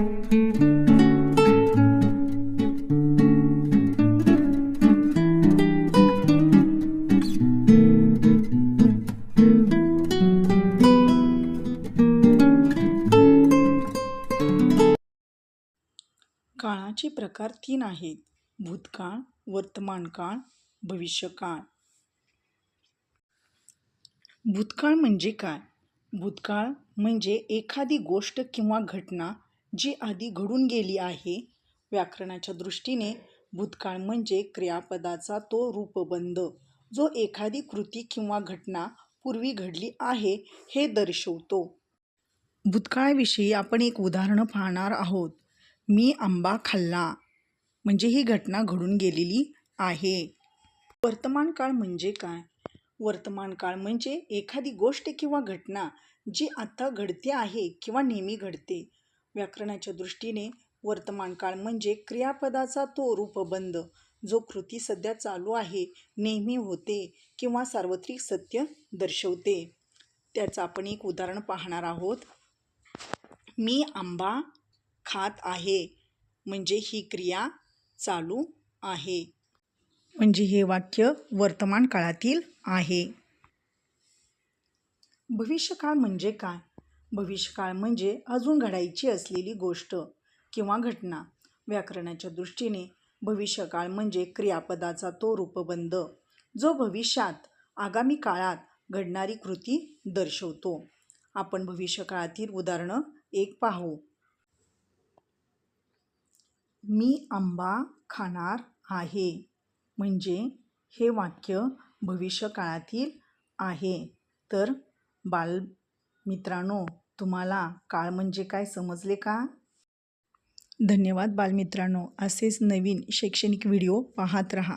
काळाचे प्रकार तीन आहेत. भूतकाळ वर्तमान काळ भविष्यकाळ. भूतकाळ म्हणजे काय? भूतकाळ म्हणजे एखादी गोष्ट किंवा घटना जी आधी घडून गेली आहे व्याकरणाच्या दृष्टीने भूतकाळ म्हणजे क्रियापदाचा तो रूपबंध जो एखादी कृती किंवा घटना पूर्वी घडली आहे हे दर्शवतो. भूतकाळाविषयी आपण एक उदाहरण पाहणार आहोत. मी आंबा खाल्ला म्हणजे ही घटना घडून गेलेली आहे. वर्तमान काळ म्हणजे काय? वर्तमान काळ म्हणजे एखादी गोष्ट किंवा घटना जी आता घडते आहे किंवा नेहमी घडते व्याकरणाच्या दृष्टीने वर्तमान काळ म्हणजे क्रियापदाचा तो रूपबंध जो कृती सध्या चालू आहे नेहमी होते किंवा सार्वत्रिक सत्य दर्शवते. त्याचं आपण एक उदाहरण पाहणार आहोत. मी आंबा खात आहे म्हणजे ही क्रिया चालू आहे. म्हणजे हे वाक्य वर्तमान काळातील आहे. भविष्यकाळ म्हणजे काय? भविष्यकाळ म्हणजे अजून घडायची असलेली गोष्ट किंवा घटना. व्याकरणाच्या दृष्टीने भविष्यकाळ म्हणजे क्रियापदाचा तो रूपबंध जो भविष्यात आगामी काळात घडणारी कृती दर्शवतो. आपण भविष्यकाळातील उदाहरणं एक पाहू. मी आंबा खाणार आहे म्हणजे हे वाक्य भविष्यकाळातील आहे. तर बाल मित्रांनो तुम्हाला काळ म्हणजे काय समजले का? धन्यवाद बालमित्रांनो. असेच नवीन शैक्षणिक व्हिडिओ पाहत रहा.